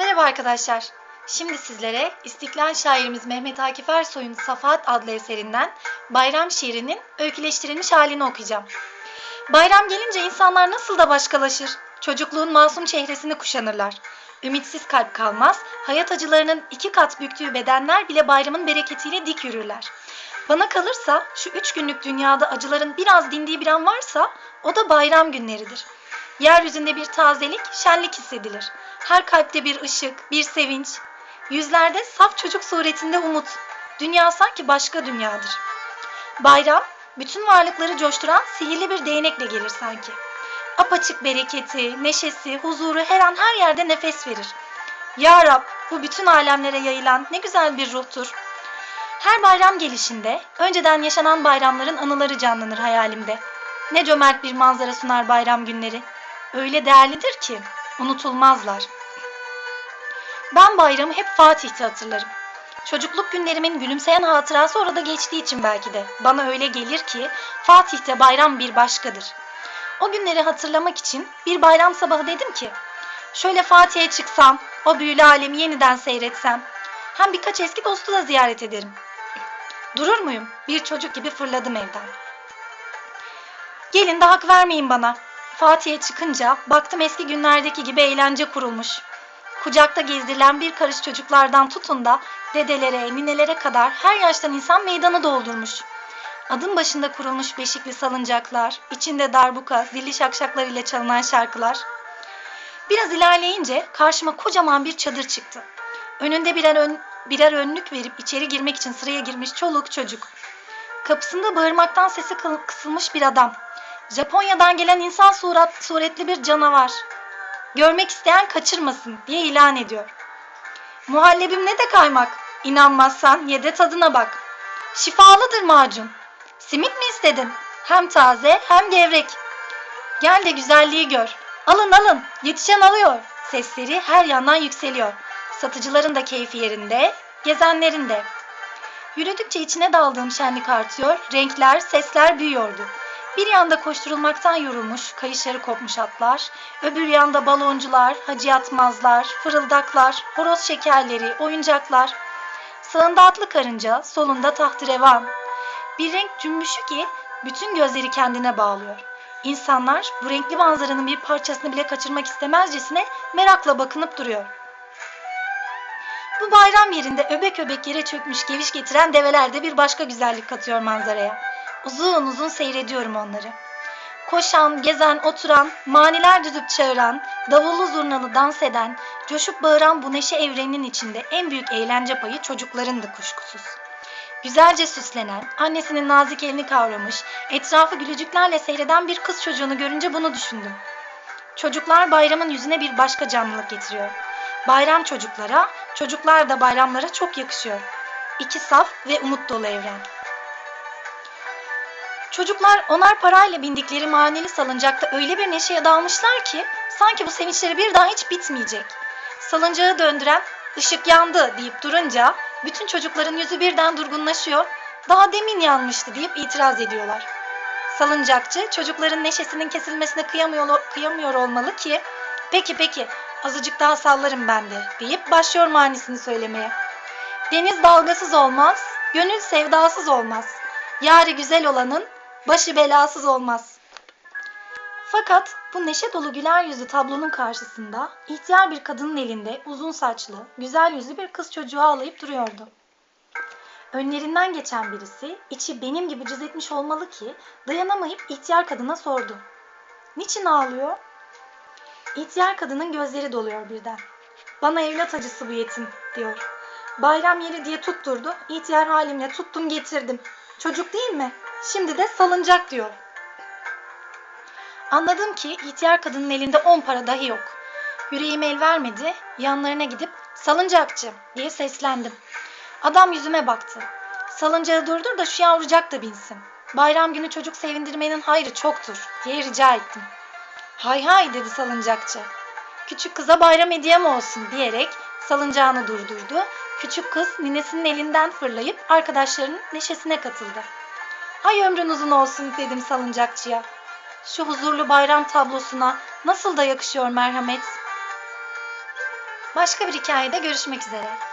Merhaba arkadaşlar. Şimdi sizlere İstiklal şairimiz Mehmet Akif Ersoy'un Safahat adlı eserinden Bayram şiirinin öyküleştirilmiş halini okuyacağım. Bayram gelince insanlar nasıl da başkalaşır. Çocukluğun masum çehresini kuşanırlar. Ümitsiz kalp kalmaz, hayat acılarının iki kat büktüğü bedenler bile bayramın bereketiyle dik yürürler. Bana kalırsa şu üç günlük dünyada acıların biraz dindiği bir an varsa o da bayram günleridir. Yeryüzünde bir tazelik, şenlik hissedilir. Her kalpte bir ışık, bir sevinç. Yüzlerde saf çocuk suretinde umut. Dünya sanki başka dünyadır. Bayram, bütün varlıkları coşturan sihirli bir değnekle gelir sanki. Apaçık bereketi, neşesi, huzuru her an her yerde nefes verir. Ya Rab, bu bütün alemlere yayılan ne güzel bir ruhtur. Her bayram gelişinde önceden yaşanan bayramların anıları canlanır hayalimde. Ne cömert bir manzara sunar bayram günleri. Öyle değerlidir ki unutulmazlar. Ben bayramı hep Fatih'te hatırlarım. Çocukluk günlerimin gülümseyen hatırası orada geçtiği için belki de bana öyle gelir ki Fatih'te bayram bir başkadır. O günleri hatırlamak için bir bayram sabahı dedim ki şöyle Fatih'e çıksam, o büyülü alemi yeniden seyretsem, hem birkaç eski dostu da ziyaret ederim. Durur muyum? Bir çocuk gibi fırladım evden. Gelin de hak vermeyin bana. Fatih'e çıkınca baktım eski günlerdeki gibi eğlence kurulmuş. Kucakta gezdirilen bir karış çocuklardan tutun da dedelere, ninelere kadar her yaştan insan meydanı doldurmuş. Adım başında kurulmuş beşikli salıncaklar, içinde darbuka, zilli şakşaklar ile çalınan şarkılar. Biraz ilerleyince karşıma kocaman bir çadır çıktı. Önünde birer, ön, birer önlük verip içeri girmek için sıraya girmiş çoluk çocuk. Kapısında bağırmaktan sesi kı- kısılmış bir adam. Japonya'dan gelen insan surat, suretli bir canavar. Görmek isteyen kaçırmasın diye ilan ediyor. Muhallebim ne de kaymak. İnanmazsan ye de tadına bak. Şifalıdır macun. Simit mi istedin? Hem taze hem gevrek. Gel de güzelliği gör. Alın alın yetişen alıyor. Sesleri her yandan yükseliyor. Satıcıların da keyfi yerinde, gezenlerin de. Yürüdükçe içine daldığım şenlik artıyor, renkler, sesler büyüyordu. Bir yanda koşturulmaktan yorulmuş, kayışları kopmuş atlar, öbür yanda baloncular, hacı yatmazlar, fırıldaklar, horoz şekerleri, oyuncaklar. Sağında atlı karınca, solunda tahterevan. Bir renk cümbüşü ki bütün gözleri kendine bağlıyor. İnsanlar bu renkli manzaranın bir parçasını bile kaçırmak istemezcesine merakla bakınıp duruyor. Bu bayram yerinde öbek öbek yere çökmüş geviş getiren develer de bir başka güzellik katıyor manzaraya. Uzun uzun seyrediyorum onları. Koşan, gezen, oturan, maniler düzüp çağıran, davullu zurnalı dans eden, coşup bağıran bu neşe evreninin içinde en büyük eğlence payı çocuklarındı kuşkusuz. Güzelce süslenen, annesinin nazik elini kavramış, etrafı gülücüklerle seyreden bir kız çocuğunu görünce bunu düşündüm. Çocuklar bayramın yüzüne bir başka canlılık getiriyor. Bayram çocuklara, çocuklar da bayramlara çok yakışıyor. İki saf ve umut dolu evren. Çocuklar onar parayla bindikleri maneli salıncakta öyle bir neşeye dalmışlar ki sanki bu sevinçleri bir daha hiç bitmeyecek. Salıncağı döndüren ışık yandı deyip durunca bütün çocukların yüzü birden durgunlaşıyor. Daha demin yanmıştı deyip itiraz ediyorlar. Salıncakçı çocukların neşesinin kesilmesine kıyamıyor, kıyamıyor olmalı ki peki peki azıcık daha sallarım ben de deyip başlıyor manisini söylemeye. Deniz dalgasız olmaz, gönül sevdasız olmaz. Yari güzel olanın başı belasız olmaz. Fakat bu neşe dolu güler yüzlü tablonun karşısında ihtiyar bir kadının elinde uzun saçlı, güzel yüzlü bir kız çocuğu ağlayıp duruyordu. Önlerinden geçen birisi içi benim gibi cız etmiş olmalı ki dayanamayıp ihtiyar kadına sordu. Niçin ağlıyor? İhtiyar kadının gözleri doluyor birden. Bana evlat acısı bu yetim diyor. Bayram yeri diye tutturdu. İhtiyar halimle tuttum getirdim. Çocuk değil mi? Şimdi de salıncak diyor. Anladım ki ihtiyar kadının elinde on para dahi yok. Yüreğim el vermedi. Yanlarına gidip salıncakçı diye seslendim. Adam yüzüme baktı. Salıncağı durdur da şu yavrucak da binsin. Bayram günü çocuk sevindirmenin hayrı çoktur diye rica ettim. Hay hay dedi salıncakçı. Küçük kıza bayram hediyem olsun diyerek salıncağını durdurdu. Küçük kız ninesinin elinden fırlayıp arkadaşlarının neşesine katıldı. Hay ömrün uzun olsun dedim salıncakçıya. Şu huzurlu bayram tablosuna nasıl da yakışıyor merhamet. Başka bir hikayede görüşmek üzere.